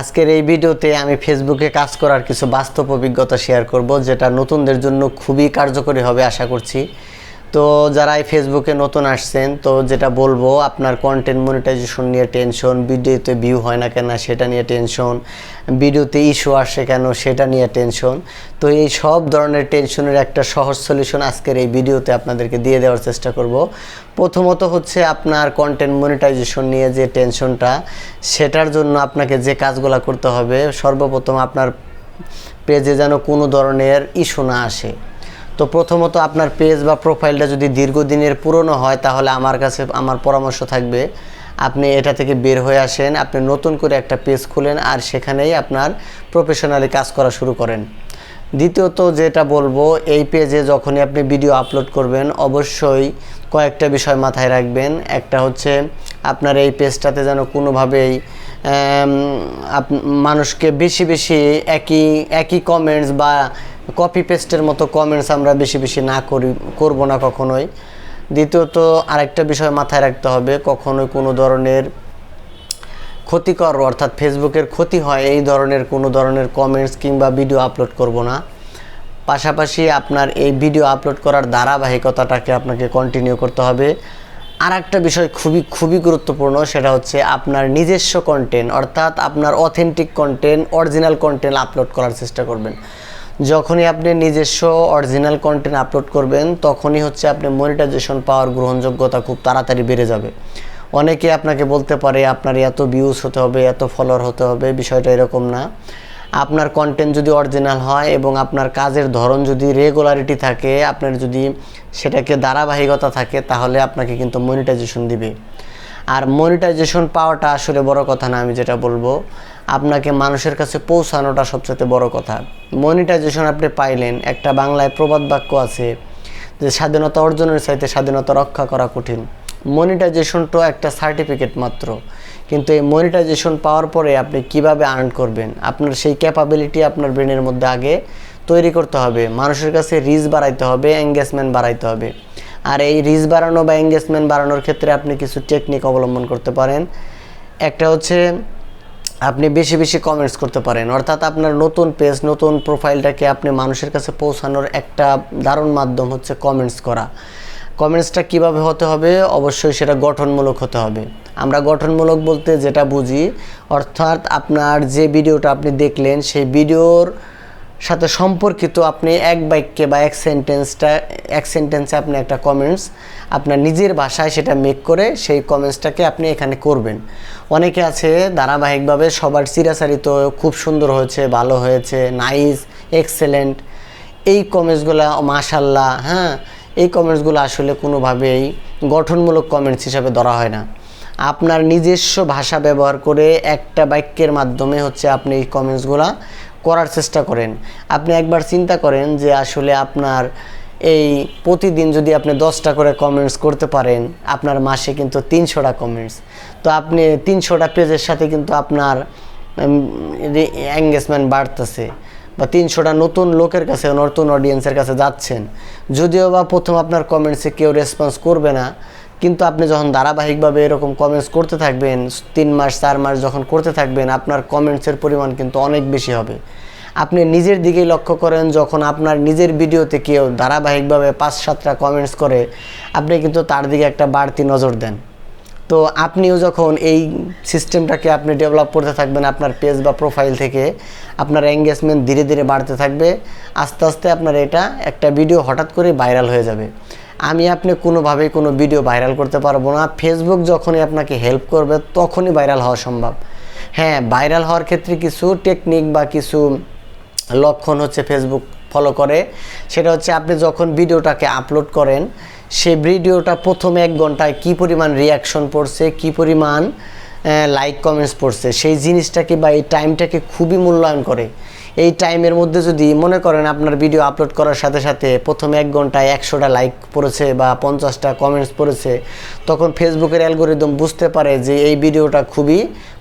আজকের এই ভিডিওতে আমি ফেসবুকে কাজ করার কিছু বাস্তব অভিজ্ঞতা শেয়ার করব, যেটা নতুনদের জন্য খুবই কার্যকরী হবে, আশা করছি। তো যারা এই ফেসবুকে নতুন আসছেন, তো যেটা বলব, আপনার কন্টেন্ট মনিটাইজেশন নিয়ে টেনশন ভিডিওতে ভিউ হয় না কেন, সেটা নিয়ে টেনশন ভিডিওতে ইস্যু আসে কেন, সেটা নিয়ে টেনশন তো এই সব ধরনের টেনশনের একটা সহজ সলিউশন আজকের এই ভিডিওতে আপনাদেরকে দিয়ে দেওয়ার চেষ্টা করব। প্রথমত হচ্ছে আপনার কন্টেন্ট মনিটাইজেশন নিয়ে যে টেনশনটা সেটার জন্য আপনাকে যে কাজগুলো করতে হবে, সর্বপ্রথম আপনার পেজে যেন কোনো ধরনের ইস্যু না আসে। তো প্রথমত আপনার পেজ বা প্রোফাইলটা যদি দীর্ঘদিনের পুরনো হয়, তাহলে আমার কাছে আমার পরামর্শ থাকবে, আপনি এটা থেকে বের হয়ে আসেন, আপনি নতুন করে একটা পেজ খুলেন আর সেখানেই আপনার প্রফেশনালি কাজ করা শুরু করেন। দ্বিতীয়ত যেটা বলব, এই পেজে যখনই আপনি ভিডিও আপলোড করবেন, অবশ্যই কয়েকটা বিষয় মাথায় রাখবেন। একটা হচ্ছে, আপনার এই পেজটাতে যেন কোনোভাবেই মানুষকে বেশি বেশি একই একই কমেন্টস বা কপি পেস্টের মতো কমেন্টস আমরা বেশি বেশি না করি, করব না কখনোই। দ্বিতীয়ত, আরেকটা বিষয় মাথায় রাখতে হবে, কখনোই কোনো ধরনের ক্ষতিকর, অর্থাৎ ফেসবুকের ক্ষতি হয় এই ধরনের কোনো ধরনের কমেন্টস কিংবা ভিডিও আপলোড করব না। পাশাপাশি আপনার এই ভিডিও আপলোড করার ধারাবাহিকতাটাকে আপনাকে কন্টিনিউ করতে হবে। আর একটা বিষয় খুবই খুবই গুরুত্বপূর্ণ, সেটা হচ্ছে আপনার নিজস্ব কন্টেন্ট অর্থাৎ আপনার authentic content original content upload করার চেষ্টা করবেন। যখনই আপনি নিজস্ব অরিজিনাল কন্টেন্ট আপলোড করবেন, তখনই হচ্ছে আপনি মনিটাইজেশন পাওয়ার গ্রহণযোগ্যতা খুব তাড়াতাড়ি বেড়ে যাবে। অনেকে আপনাকে বলতে পারে, আপনার এত ভিউজ হতে হবে, এত ফলোয়ার হতে হবে, বিষয়টা এরকম না। আপনার কন্টেন্ট যদি অরিজিনাল হয় এবং আপনার কাজের ধরন যদি রেগুলারিটি থাকে, আপনার যদি সেটাকে ধারাবাহিকতা থাকে, তাহলে আপনাকে কিন্তু মনিটাইজেশন দিবে। আর মনিটাইজেশন পাওয়াটা আসলে বড় কথা না, আমি যেটা বলব। আপনাকে মানুষের কাছে পৌঁছানোটা সবচেয়ে বড় কথা। মনিটাইজেশন আপনি পাইলেন, একটা বাংলায় প্রবাদ বাক্য আছে যে স্বাধীনতা অর্জনের চাইতে স্বাধীনতা রক্ষা করা কঠিন। মনিটাইজেশন তো একটা সার্টিফিকেট মাত্র। কিন্তু এই মনিটাইজেশন পাওয়ার পরে আপনি কীভাবে আর্ন করবেন? আপনার সেই ক্যাপাবিলিটি আপনার ব্রেনের মধ্যে আগে তৈরি করতে হবে। মানুষের কাছে রিচ বাড়াইতে হবে এঙ্গেজমেন্ট বাড়াইতে হবে। আর এই রিচ বাড়ানো বা এঙ্গেজমেন্ট বাড়ানোর ক্ষেত্রে আপনি কিছু টেকনিক অবলম্বন করতে পারেন। একটা হচ্ছে আপনি বেশি বেশি কমেন্টস করতে পারেন। অর্থাৎ আপনার নতুন পেজ নতুন প্রোফাইলটাকে আপনি মানুষের কাছে পৌঁছানোর একটা দারুণ মাধ্যম হচ্ছে কমেন্টস করা। কমেন্টসটা কীভাবে হতে হবে? অবশ্যই সেটা গঠনমূলক হতে হবে। আমরা গঠনমূলক বলতে যেটা বুঝি, অর্থাৎ আপনার যে ভিডিওটা আপনি দেখলেন, সেই ভিডিওর সাথে সম্পর্কিত আপনি এক বাক্যে বা এক সেন্টেন্সটা এক সেন্টেন্সে আপনি একটা কমেন্টস আপনার নিজের ভাষায় সেটা মেক করে সেই কমেন্টসটাকে আপনি এখানে করবেন। অনেকে আছে ধারাবাহিকভাবে সবার চিরাচারিত, খুব সুন্দর হয়েছে, ভালো হয়েছে নাইস এক্সেলেন্ট এই কমেন্টসগুলো মাশাল্লাহ হ্যাঁ এই কমেন্টসগুলো আসলে কোনোভাবেই গঠনমূলক কমেন্টস হিসাবে ধরা হয় না। আপনার নিজস্ব ভাষা ব্যবহার করে একটা বাক্যের মাধ্যমে হচ্ছে আপনি এই কমেন্টসগুলো করার চেষ্টা করেন। আপনি একবার চিন্তা করেন যে আসলে আপনার এই প্রতিদিন যদি আপনি দশটা করে কমেন্টস করতে পারেন, আপনার মাসে কিন্তু তিনশোটা কমেন্টস তো আপনি তিনশোটা পেজের সাথে কিন্তু আপনার এঙ্গেজমেন্ট বাড়তেছে বা তিনশোটা নতুন লোকের কাছে, নতুন অডিয়েন্সের কাছে যাচ্ছেন। যদিও বা প্রথম আপনার কমেন্টসে কেউ রেসপন্স করবে না কিন্তু আপনি যখন ধারাবাহিকভাবে এরকম কমেন্টস করতে থাকবেন, তিন মাস, চার মাস যখন করতে থাকবেন, আপনার কমেন্টসের পরিমাণ কিন্তু অনেক বেশি হবে। আপনি নিজের দিকেই লক্ষ্য করেন, যখন আপনার নিজের ভিডিওতে কেউ ধারাবাহিকভাবে পাঁচ সাতটা কমেন্টস করে, আপনি কিন্তু তার দিকে একটা বাড়তি নজর দেন। তো আপনিও যখন এই সিস্টেমটাকে আপনি ডেভেলপ করতে থাকবেন, আপনার পেজ বা প্রোফাইল থেকে, আপনার এঙ্গেজমেন্ট ধীরে ধীরে বাড়তে থাকবে, আস্তে আস্তে আপনার এটা একটা ভিডিও হঠাৎ করে ভাইরাল হয়ে যাবে। আমি আপনি কোনোভাবেই কোনো ভিডিও ভাইরাল করতে পারব না। ফেসবুক যখনই আপনাকে হেল্প করবে, তখনই ভাইরাল হওয়া সম্ভব। হ্যাঁ ভাইরাল হওয়ার ক্ষেত্রে কিছু টেকনিক বা কিছু লক্ষণ হচ্ছে ফেসবুক ফলো করে। সেটা হচ্ছে আপনি যখন ভিডিওটাকে আপলোড করেন সেই ভিডিওটা প্রথমে এক ঘন্টায় কি পরিমাণ রিয়াকশন পড়ছে, কি পরিমাণ লাইক কমেন্টস পড়ছে, সেই জিনিসটাকে বা এই টাইমটাকে খুবই মূল্যায়ন করে। এই টাইমের মধ্যে যদি মনে করেন আপনার ভিডিও আপলোড করার সাথে সাথে প্রথমে এক ঘন্টায় একশোটা লাইক পড়েছে বা পঞ্চাশটা কমেন্টস পড়েছে, তখন ফেসবুকের অ্যালগোরিদম বুঝতে পারে যে এই ভিডিওটা খুবই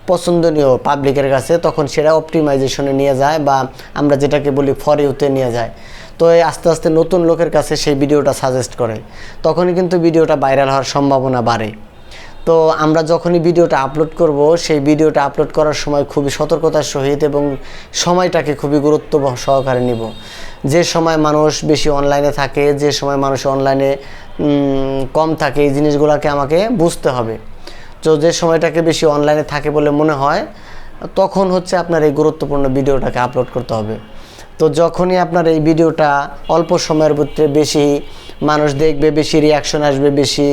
পছন্দনীয় পাবলিকের কাছে, তখন সেটা অপটিমাইজেশনে নিয়ে যায় বা আমরা যেটাকে বলি ফর ইউতে নিয়ে যায়। তো এই আস্তে আস্তে নতুন লোকের কাছে সেই ভিডিওটা সাজেস্ট করে। তখনই কিন্তু ভিডিওটা ভাইরাল হওয়ার সম্ভাবনা বাড়ে। তো আমরা যখনই ভিডিওটা আপলোড করব, সেই ভিডিওটা আপলোড করার সময় খুবই সতর্কতার সহিত এবং সময়টাকে খুবই গুরুত্ব সহকারে নিব। যে সময় মানুষ বেশি অনলাইনে থাকে, যে সময় মানুষ অনলাইনে কম থাকে, এই জিনিসগুলোকে আমাকে বুঝতে হবে। তো যে সময়টাকে বেশি অনলাইনে থাকে বলে মনে হয়, তখন হচ্ছে আপনার এই গুরুত্বপূর্ণ ভিডিওটাকে আপলোড করতে হবে। তো যখনই আপনার এই ভিডিওটা অল্প সময়ের ভিতরে বেশি মানুষ দেখবে, বেশি রিয়াকশন আসবে, বেশি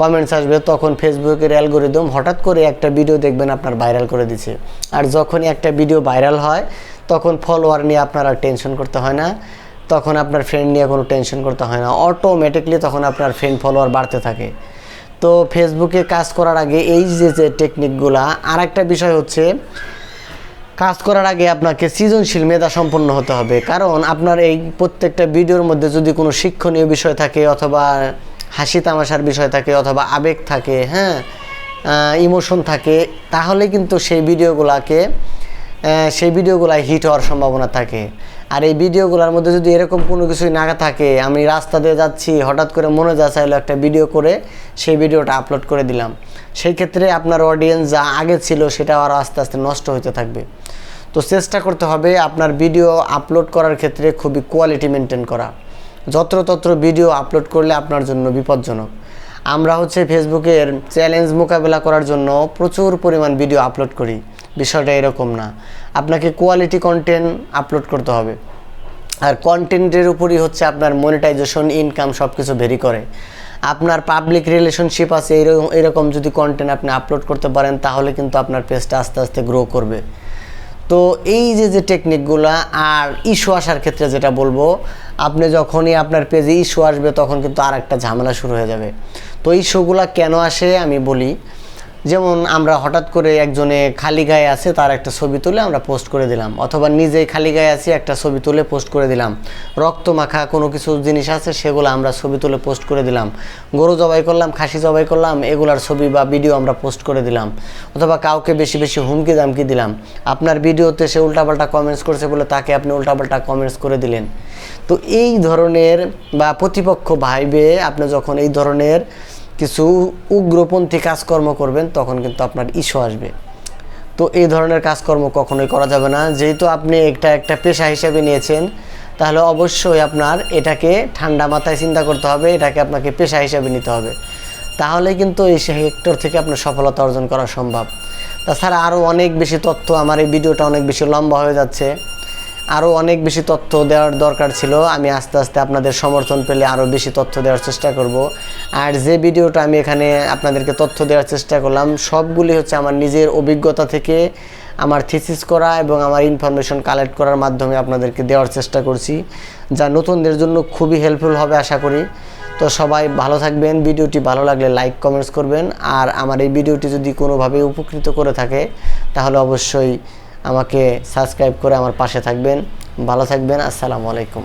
কমেন্টস আসবে, তখন ফেসবুকের অ্যালগোরিদম হঠাৎ করে একটা ভিডিও দেখবেন আপনার ভাইরাল করে দিছে। আর যখনই একটা ভিডিও ভাইরাল হয়, তখন ফলোয়ার নিয়ে আপনার আর টেনশন করতে হয় না। তখন আপনার ফ্রেন্ড নিয়ে কোনো টেনশন করতে হয় না। অটোমেটিকলি তখন আপনার ফ্রেন্ড ফলোয়ার বাড়তে থাকে। তো ফেসবুকে কাজ করার আগে এই যে যে টেকনিকগুলা আর একটা বিষয় হচ্ছে, কাজ করার আগে আপনাকে সৃজনশীল মেধা সম্পন্ন হতে হবে। কারণ আপনার এই প্রত্যেকটা ভিডিওর মধ্যে যদি কোনো শিক্ষণীয় বিষয় থাকে অথবা হাসি তামাশার বিষয় থাকে অথবা আবেগ থাকে হ্যাঁ? ইমোশন থাকে, তাহলে কিন্তু সেই ভিডিওগুলাকে সেই ভিডিওগুলাই হিট হওয়ার সম্ভাবনা থাকে। আর এই ভিডিওগুলোর মধ্যে যদি এরকম কোনো কিছুই না থাকে, আমি রাস্তা দিয়ে যাচ্ছি, হঠাৎ করে মনে যা চাইলো একটা ভিডিও করে, সেই ভিডিওটা আপলোড করে দিলাম। সেই ক্ষেত্রে আপনার অডিয়েন্স যা আগে ছিল সেটা আরও আস্তে আস্তে নষ্ট হতে থাকবে। তো চেষ্টা করতে হবে আপনার ভিডিও আপলোড করার ক্ষেত্রে খুবই কোয়ালিটি মেনটেন করা। যত্রতত্র ভিডিও আপলোড করলে আপনার জন্য বিপজ্জনক। আমরা হচ্ছে ফেসবুকের চ্যালেঞ্জ মোকাবেলা করার জন্য প্রচুর পরিমাণ ভিডিও আপলোড করি। বিষয়টা এরকম না। আপনাকে কোয়ালিটি কন্টেন্ট আপলোড করতে হবে। আর কন্টেন্টের উপরই হচ্ছে আপনার মনিটাইজেশন ইনকাম সব কিছু ভেরি করে। আপনার পাবলিক রিলেশনশিপ আছে, এরকম এরকম যদি কন্টেন্ট আপনি আপলোড করতে পারেন, তাহলে কিন্তু আপনার পেজটা আস্তে আস্তে গ্রো করবে। তো এই যে যে টেকনিকগুলো আর ইস্যু আসার ক্ষেত্রে যেটা বলব, আপনি যখনই আপনার পেজে ইস্যু আসবে, তখন কিন্তু আর একটা ঝামেলা শুরু হয়ে যাবে। তো ইস্যুগুলো কেন আসে আমি বলি যেমন আমরা হঠাৎ করে একজনে খালি গায়ে আছে, তার একটা ছবি তুলে আমরা পোস্ট করে দিলাম, অথবা নিজেই খালি গায়ে আছি, একটা ছবি তুলে পোস্ট করে দিলাম। রক্ত মাখা কোনো কিছু জিনিস আছে, সেগুলো আমরা ছবি তুলে পোস্ট করে দিলাম। গরু জবাই করলাম, খাসি জবাই করলাম, এগুলার ছবি বা ভিডিও আমরা পোস্ট করে দিলাম। অথবা কাউকে বেশি বেশি হুমকি দামকি দিলাম। আপনার ভিডিওতে সে উল্টাপাল্টা কমেন্টস করছে বলে তাকে আপনি উল্টাপাল্টা কমেন্টস করে দিলেন। তো এই ধরনের বা প্রতিপক্ষ ভাইবে আপনি যখন এই ধরনের কিছু উগ্রপন্থী কাজকর্ম করবেন, তখন কিন্তু আপনার ইস্যু আসবে। তো এই ধরনের কাজকর্ম কখনোই করা যাবে না। যেহেতু আপনি একটা একটা পেশা হিসেবে নিয়েছেন, তাহলে অবশ্যই আপনার এটাকে ঠান্ডা মাথায় চিন্তা করতে হবে, এটাকে আপনাকে পেশা হিসেবে নিতে হবে। তাহলে কিন্তু এই সেক্টর থেকে আপনার সফলতা অর্জন করা সম্ভব। তাছাড়া আরও অনেক বেশি তথ্য, আমার এই ভিডিওটা অনেক বেশি লম্বা হয়ে যাচ্ছে। আরও অনেক বেশি তথ্য দেওয়ার দরকার ছিল। আমি আস্তে আস্তে আপনাদের সমর্থন পেলে আরও বেশি তথ্য দেওয়ার চেষ্টা করব। আর যে ভিডিওটা আমি এখানে আপনাদেরকে তথ্য দেওয়ার চেষ্টা করলাম, সবগুলি হচ্ছে আমার নিজের অভিজ্ঞতা থেকে আমার থিসিস করা এবং আমার ইনফরমেশন কালেক্ট করার মাধ্যমে আপনাদেরকে দেওয়ার চেষ্টা করছি, যা নতুনদের জন্য খুবই হেল্পফুল হবে আশা করি। তো সবাই ভালো থাকবেন, ভিডিওটি ভালো লাগলে লাইক কমেন্টস করবেন। আর আমার এই ভিডিওটি যদি কোনোভাবে উপকৃত করে থাকে, তাহলে অবশ্যই আমাকে সাবস্ক্রাইব করে আমার পাশে থাকবেন। ভালো থাকবেন। আসসালামু আলাইকুম।